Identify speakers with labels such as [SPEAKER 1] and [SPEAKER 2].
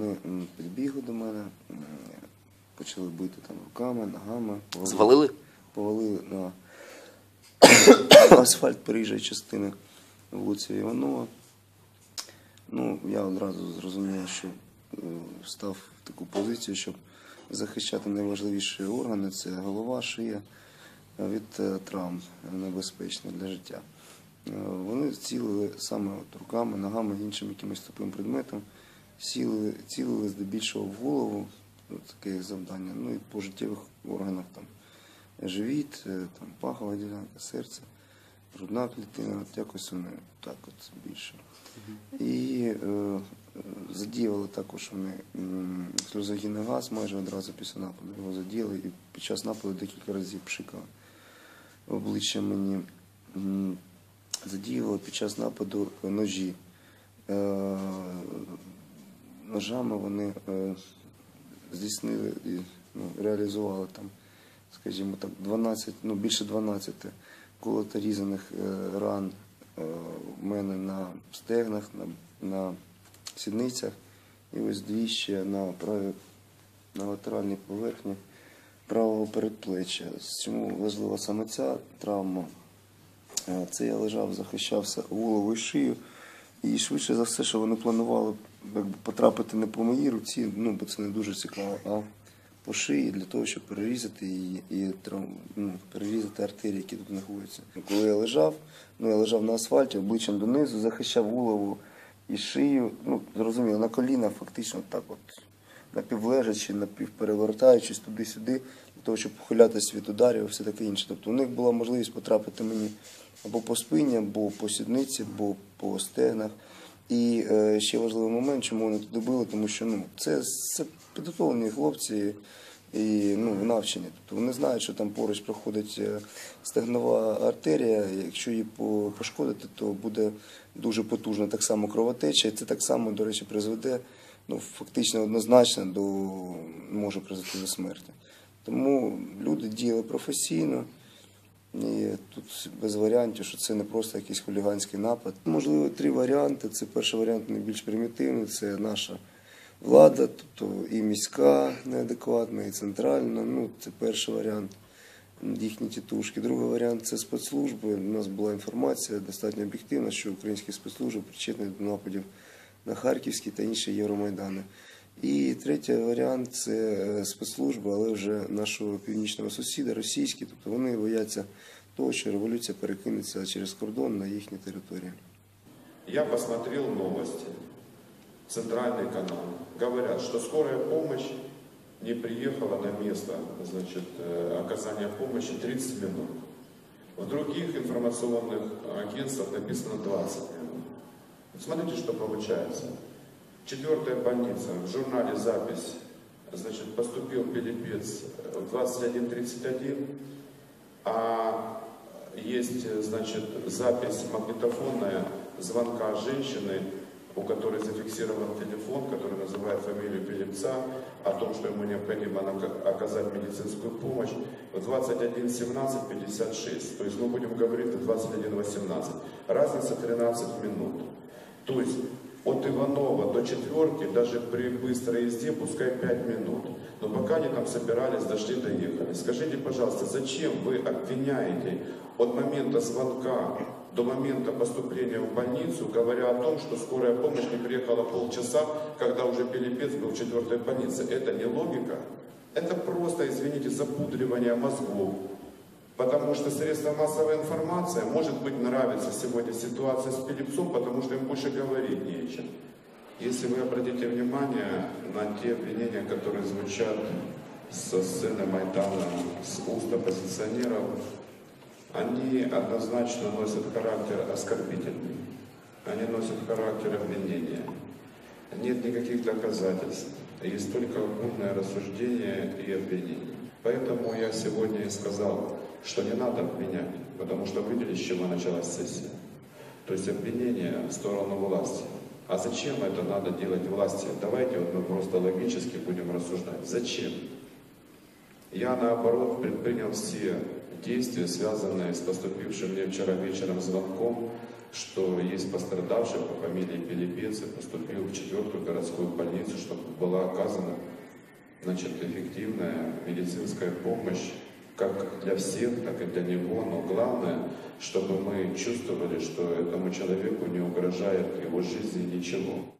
[SPEAKER 1] вони підбігли до мене, почали бити там руками, ногами, повалили-
[SPEAKER 2] Звалили?
[SPEAKER 1] повалили на асфальт переїжджої частини вулиці Іванова. Ну, я одразу зрозумів, що е, став в таку позицію, щоб захищати найважливіші органи це голова, шия від е, травм небезпечних для життя. Е, Вони цілили саме от руками, ногами, іншим якимось тупим предметом, цілили, цілили здебільшого в голову, таке їх завдання, ну і по життєвих органах там живіт, е, там пахова ділянка, серце, грудна клітина, от якось вони так от більше. І е, е, задіяли також вони сльозогінний газ майже одразу після нападу. Його задіяли і під час нападу декілька разів пшикали в обличчя мені. Задіювали під час нападу ножі. Е, Ножами вони е, здійснили і ну, реалізували там, скажімо так, 12, ну більше 12 колоторізаних е, ран е, в мене на стегнах, на, на сідницях, і ось дві ще на правій на латеральній поверхні правого передплеччя. Чому важлива саме ця травма? Е, Це я лежав, захищався голову і шию. І швидше за все, що вони планували якби, потрапити не по моїй руці, ну, бо це не дуже цікаво, а по шиї для того, щоб перерізати її і ну, перерізати артерії, які тут знаходяться. Коли я лежав, ну я лежав на асфальті, обличчям донизу, захищав голову і шию, ну, зрозуміло, на колінах фактично так от напівлежачи, напівперевертаючись туди-сюди, для того, щоб похилятися від ударів і все таке інше. Тобто у них була можливість потрапити мені або по спині, або по сідниці, або по стегнах. І е, ще важливий момент, чому вони туди били, тому що ну, це, це підготовлені хлопці і ну, навчені. Тобто вони знають, що там поруч проходить е, стегнова артерія. Якщо її пошкодити, то буде дуже потужна так само кровотеча. І це так само, до речі, призведе ну, фактично однозначно до може призвести до смерті. Тому люди діяли професійно. І тут без варіантів, що це не просто якийсь хуліганський напад. Можливо, три варіанти. Це перший варіант найбільш примітивний, це наша влада, тобто і міська неадекватна, і центральна. Ну, це перший варіант. Їхні тітушки. Другий варіант це спецслужби. У нас була інформація достатньо об'єктивна, що українські спецслужби причетні до нападів на Харківські та інші Євромайдани. І третій варіант це е, спецслужби, але вже нашого північного сусіда, російські, тобто вони бояться того, що революція перекинеться через кордон на їхні території.
[SPEAKER 3] Я посмотрел новости, центральный канал. Говорят, что скорая помощь не приехала на место значит, э, оказания помощи 30 минут. В других информационных агентствах написано 20 минут. Вот смотрите, что получается. Четвертая больница. В журнале запись. Значит, поступил Пилипец в 21.31, а есть, значит, запись магнитофонная звонка женщины, у которой зафиксирован телефон, который называет фамилию Пилипца, о том, что ему необходимо оказать медицинскую помощь в 21.17.56. То есть мы будем говорить в 21.18. Разница 13 минут. То есть от Иванова до четверки, даже при быстрой езде, пускай 5 минут. Но пока они там собирались, дошли, доехали. Скажите, пожалуйста, зачем вы обвиняете от момента звонка до момента поступления в больницу, говоря о том, что скорая помощь не приехала полчаса, когда уже Пилипец был в четвертой больнице? Это не логика. Это просто, извините, запудривание мозгов. Потому что средства массовой информации, может быть, нравится сегодня ситуация с Пилипцом, потому что им больше говорить нечем. Если вы обратите внимание на те обвинения, которые звучат со сцены Майдана, с уст оппозиционеров, они однозначно носят характер оскорбительный. Они носят характер обвинения. Нет никаких доказательств. Есть только умное рассуждение и обвинение. Поэтому я сегодня и сказал, что не надо обвинять, потому что видели, с чего началась сессия. То есть обвинение в сторону власти. А зачем это надо делать власти? Давайте вот мы просто логически будем рассуждать. Зачем? Я, наоборот, предпринял все действия, связанные с поступившим мне вчера вечером звонком, что есть пострадавший по фамилии Пилипец и поступил в четвертую городскую больницу, чтобы была оказана значит, эффективная медицинская помощь как для всех, так и для него. Но главное, чтобы мы чувствовали, что этому человеку не угрожает его жизни ничего.